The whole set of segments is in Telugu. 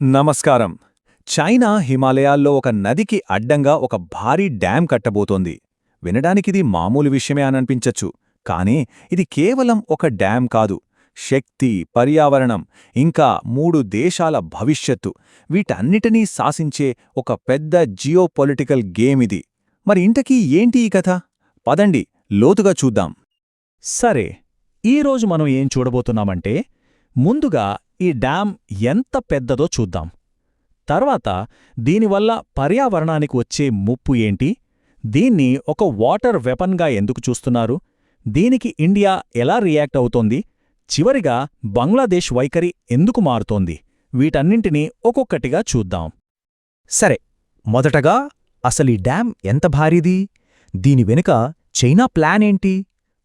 నమస్కారం. చైనా హిమాలయాల్లో ఒక నదికి అడ్డంగా ఒక భారీ డ్యాం కట్టబోతోంది. వినడానికిది మామూలు విషయమే అననిపించచ్చు కానీ ఇది కేవలం ఒక డ్యాం కాదు. శక్తి పర్యావరణం ఇంకా మూడు దేశాల భవిష్యత్తు వీటన్నిటినీ శాసించే ఒక పెద్ద జియోపొలిటికల్ గేమ్ ఇది. మరి ఇంతకీ ఏంటి ఈ కథ? పదండి లోతుగా చూద్దాం. సరే ఈరోజు మనం ఏం చూడబోతున్నామంటే ముందుగా ఈ డ్యాం ఎంత పెద్దదో చూద్దాం. తర్వాత దీనివల్ల పర్యావరణానికి వచ్చే ముప్పు ఏంటి? దీన్ని ఒక వాటర్ వెపన్గా ఎందుకు చూస్తున్నారు? దీనికి ఇండియా ఎలా రియాక్ట్ అవుతోంది? చివరిగా బంగ్లాదేశ్ వైఖరి ఎందుకు మారుతోంది? వీటన్నింటినీ ఒక్కొక్కటిగా చూద్దాం. సరే మొదటగా అసలీ డ్యాం ఎంత భారీది? దీని వెనుక చైనా ప్లాన్ ఏంటి?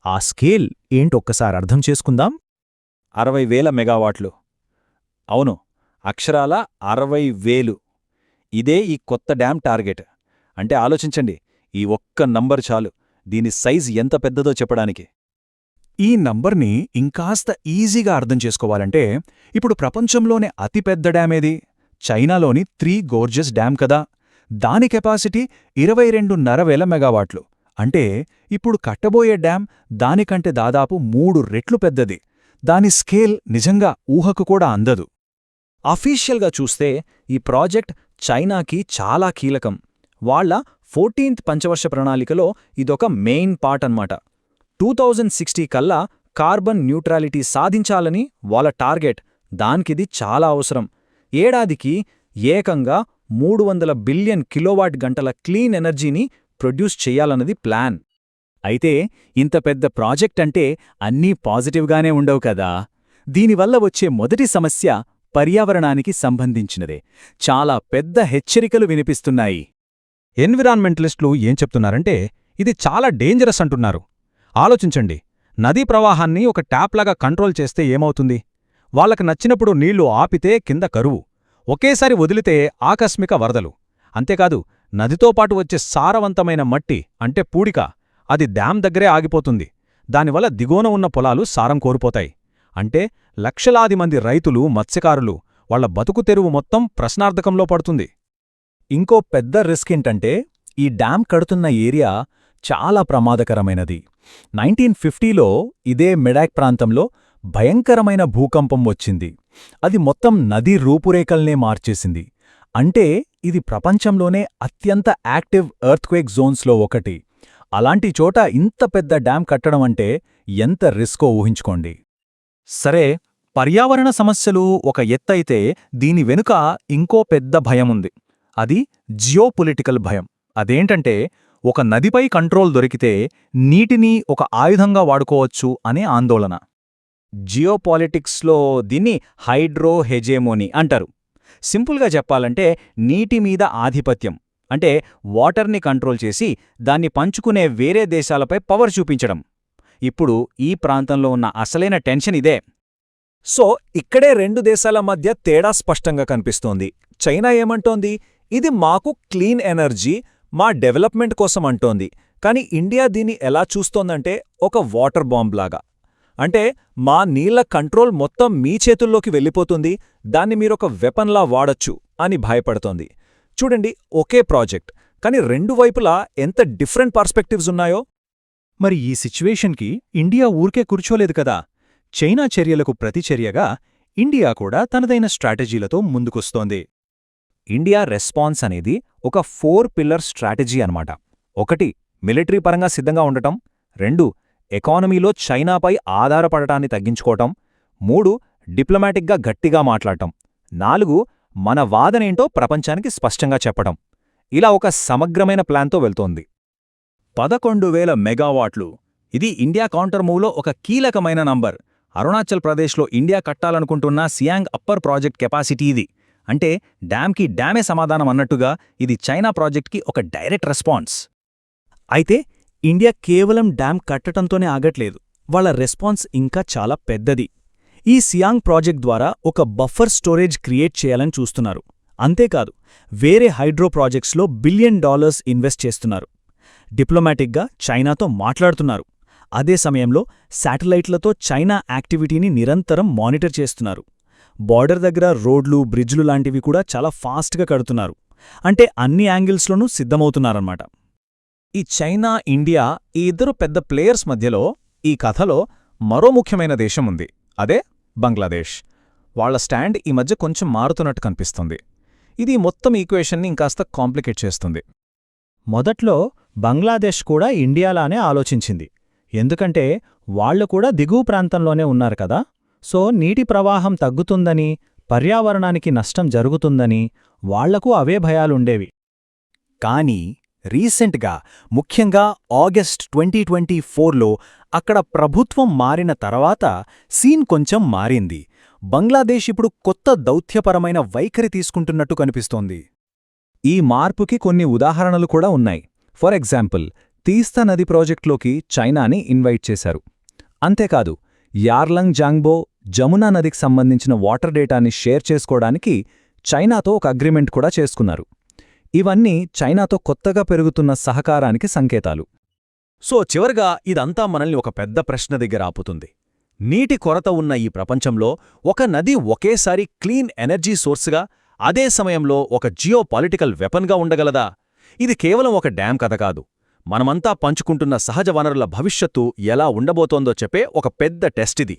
ఆ స్కేల్ ఏంటొక్కసారి అర్థం చేసుకుందాం. అరవై వేల మెగావాట్లు. అవును అక్షరాల అరవై వేలు. ఇదే ఈ కొత్త డ్యాం టార్గెట్. అంటే ఆలోచించండి ఈ ఒక్క నంబర్ చాలు. దీని సైజ్ ఎంత పెద్దదో చెప్పడానికి. ఈ నంబర్ని ఇంకాస్త ఈజీగా అర్థం చేసుకోవాలంటే ఇప్పుడు ప్రపంచంలోనే అతిపెద్ద డ్యామేది చైనాలోని త్రీ గోర్జెస్ డ్యామ్ కదా? దాని కెపాసిటీ ఇరవై రెండున్నర వేల మెగావాట్లు. అంటే ఇప్పుడు కట్టబోయే డ్యాం దానికంటే దాదాపు మూడు రెట్లు పెద్దది. దాని స్కేల్ నిజంగా ఊహకు కూడా అందదు. అఫీషియల్గా చూస్తే ఈ ప్రాజెక్ట్ చైనాకి చాలా కీలకం. వాళ్ళ ఫోర్టీన్త్ పంచవర్ష ప్రణాళికలో ఇదొక మెయిన్ పార్ట్ అన్నమాట. టూ థౌజండ్ సిక్స్టీ కల్లా కార్బన్ న్యూట్రాలిటీ సాధించాలని వాళ్ళ టార్గెట్. దానికిది చాలా అవసరం. ఏడాదికి ఏకంగా మూడు వందల బిలియన్ కిలోవాట్ గంటల క్లీన్ ఎనర్జీని ప్రొడ్యూస్ చెయ్యాలన్నది ప్లాన్. అయితే ఇంత పెద్ద ప్రాజెక్ట్ అంటే అన్నీ పాజిటివ్గానే ఉండవు కదా. దీనివల్ల వచ్చే మొదటి సమస్య పర్యావరణానికి సంబంధించినదే. చాలా పెద్ద హెచ్చరికలు వినిపిస్తున్నాయి. ఎన్విరాన్మెంటలిస్టులు ఏం చెప్తున్నారంటే ఇది చాలా డేంజరస్ అంటున్నారు. ఆలోచించండి. నదీ ప్రవాహాన్ని ఒక ట్యాప్లాగా కంట్రోల్ చేస్తే ఏమవుతుంది? వాళ్ళకు నచ్చినప్పుడు నీళ్ళు ఆపితే కింద కరువు. ఒకేసారి వదిలితే ఆకస్మిక వరదలు. అంతేకాదు నదితో పాటు వచ్చే సారవంతమైన మట్టి అంటే పూడిక అది డ్యామ్ దగ్గరే ఆగిపోతుంది. దానివల్ల దిగోన ఉన్న పొలాలు సారం కోల్పోతాయి. అంటే లక్షలాది మంది రైతులు మత్స్యకారులు వాళ్ళ బతుకు తెరువు మొత్తం ప్రశ్నార్థకంలో పడుతుంది. ఇంకో పెద్ద రిస్క్ ఏంటంటే ఈ డ్యాం కడుతున్న ఏరియా చాలా ప్రమాదకరమైనది. నైన్టీన్ ఫిఫ్టీలో ఇదే మెడాక్ ప్రాంతంలో భయంకరమైన భూకంపం వచ్చింది. అది మొత్తం నదీ రూపురేఖల్నే మార్చేసింది. అంటే ఇది ప్రపంచంలోనే అత్యంత యాక్టివ్ ఎర్త్క్వేక్ జోన్స్లో ఒకటి. అలాంటి చోట ఇంత పెద్ద డ్యాం కట్టడం అంటే ఎంత రిస్కో ఊహించుకోండి. సరే పర్యావరణ సమస్యలు ఒక ఎత్తైతే దీని వెనుక ఇంకో పెద్ద భయముంది. అది జియోపొలిటికల్ భయం. అదేంటంటే ఒక నదిపై కంట్రోల్ దొరికితే నీటిని ఒక ఆయుధంగా వాడుకోవచ్చు అనే ఆందోళన. జియోపాలిటిక్స్లో దీన్ని హైడ్రో హెజేమోని అంటారు. సింపుల్గా చెప్పాలంటే నీటి మీద ఆధిపత్యం అంటే వాటర్ని కంట్రోల్ చేసి దాన్ని పంచుకునే వేరే దేశాలపై పవర్ చూపించడం. ఇప్పుడు ఈ ప్రాంతంలో ఉన్న అసలైన టెన్షన్ ఇదే. సో ఇక్కడే రెండు దేశాల మధ్య తేడా స్పష్టంగా కనిపిస్తోంది. చైనా ఏమంటోంది? ఇది మాకు క్లీన్ ఎనర్జీ మా డెవలప్మెంట్ కోసం అంటోంది. కానీ ఇండియా దీన్ని ఎలా చూస్తోందంటే ఒక వాటర్ బాంబ్ లాగా అంటే మా నీళ్ళ కంట్రోల్ మొత్తం మీ చేతుల్లోకి వెళ్ళిపోతుంది దాన్ని మీరొక వెపన్లా వాడొచ్చు అని భయపడుతోంది. చూడండి ఒకే ప్రాజెక్ట్. కానీ రెండు వైపులా ఎంత డిఫరెంట్ పర్స్పెక్టివ్స్ ఉన్నాయో. మరి ఈ సిచ్యువేషన్కి ఇండియా ఊరికే కూర్చోలేదు కదా. చైనా చర్యలకు ప్రతిచర్యగా ఇండియా కూడా తనదైన స్ట్రాటజీలతో ముందుకొస్తోంది. ఇండియా రెస్పాన్స్ అనేది ఒక ఫోర్ పిల్లర్ స్ట్రాటజీ అన్నమాట. ఒకటి మిలిటరీ పరంగా సిద్ధంగా ఉండటం. రెండు ఎకానమీలో చైనాపై ఆధారపడటాన్ని తగ్గించుకోవటం. మూడు డిప్లొమాటిక్గా గట్టిగా మాట్లాడటం. నాలుగు మన వాదనేంటో ప్రపంచానికి స్పష్టంగా చెప్పటం. ఇలా ఒక సమగ్రమైన ప్లాన్తో వెళ్తోంది. పదకొండు వేల మెగావాట్లు. ఇది ఇండియా కౌంటర్ మూవ్లో ఒక కీలకమైన నంబర్. అరుణాచల్ ప్రదేశ్లో ఇండియా కట్టాలనుకుంటున్న సియాంగ్ అప్పర్ ప్రాజెక్ట్ కెపాసిటీ ఇది. అంటే డ్యామ్కి డ్యామే సమాధానం అన్నట్టుగా ఇది చైనా ప్రాజెక్ట్కి ఒక డైరెక్ట్ రెస్పాన్స్. అయితే ఇండియా కేవలం డ్యాం కట్టడంతోనే ఆగట్లేదు. వాళ్ళ రెస్పాన్స్ ఇంకా చాలా పెద్దది. ఈ సియాంగ్ ప్రాజెక్ట్ ద్వారా ఒక బఫర్ స్టోరేజ్ క్రియేట్ చేయాలని చూస్తున్నారు. అంతేకాదు వేరే హైడ్రో ప్రాజెక్ట్స్లో బిలియన్ డాలర్స్ ఇన్వెస్ట్ చేస్తున్నారు. డిప్లొమాటిక్గా చైనాతో మాట్లాడుతున్నారు. అదే సమయంలో శాటిలైట్లతో చైనా యాక్టివిటీని నిరంతరం మానిటర్ చేస్తున్నారు. బార్డర్ దగ్గర రోడ్లు బ్రిడ్జ్లు లాంటివి కూడా చాలా ఫాస్ట్గా కడుతున్నారు. అంటే అన్ని యాంగిల్స్లోనూ సిద్ధమవుతున్నారన్నమాట. ఈ చైనా ఇండియా ఈ ఇద్దరు పెద్ద ప్లేయర్స్ మధ్యలో ఈ కథలో మరో ముఖ్యమైన దేశం ఉంది. అదే బంగ్లాదేశ్. వాళ్ళ స్టాండ్ ఈ మధ్య కొంచెం మారుతున్నట్టు కనిపిస్తుంది. ఇది మొత్తం ఈక్వేషన్ని ఇంకాస్త కాంప్లికేట్ చేస్తుంది. మొదట్లో బంగ్లాదేశ్ కూడా ఇండియాలానే ఆలోచించింది. ఎందుకంటే వాళ్ళు కూడా దిగువ ప్రాంతంలోనే ఉన్నారు కదా. సో నీటి ప్రవాహం తగ్గుతుందని పర్యావరణానికి నష్టం జరుగుతుందని వాళ్ళకు అవే భయాలుండేవి. కానీ రీసెంట్గా ముఖ్యంగా ఆగస్ట్ ట్వంటీ ట్వంటీ ఫోర్లో అక్కడ ప్రభుత్వం మారిన తర్వాత సీన్ కొంచెం మారింది. బంగ్లాదేశ్ ఇప్పుడు కొత్త దౌత్యపరమైన వైఖరి తీసుకుంటున్నట్టు కనిపిస్తోంది. ఈ మార్పుకి కొన్ని ఉదాహరణలు కూడా ఉన్నాయి. ఫర్ ఎగ్జాంపుల్ తీస్తా నది ప్రాజెక్టులోకి చైనాని ఇన్వైట్ చేశారు. అంతేకాదు యార్లంగ్ జాంగ్బో జమునా నదికి సంబంధించిన వాటర్ డేటాని షేర్ చేసుకోవడానికి చైనాతో ఒక అగ్రిమెంట్ కూడా చేసుకున్నారు. ఇవన్నీ చైనాతో కొత్తగా పెరుగుతున్న సహకారానికి సంకేతాలు. సో చివరగా ఇదంతా మనల్ని ఒక పెద్ద ప్రశ్న దగ్గర ఆపుతుంది. నీటి కొరత ఉన్న ఈ ప్రపంచంలో ఒక నది ఒకేసారి క్లీన్ ఎనర్జీ సోర్స్గా అదే సమయంలో ఒక జియోపాలిటికల్ వెపన్గా ఉండగలదా? ఇది కేవలం ఒక డ్యాం కథ కాదు. మనమంతా పంచుకుంటున్న సహజ వనరుల భవిష్యత్తు ఎలా ఉండబోతోందో చెప్పే ఒక పెద్ద టెస్ట్ ఇది.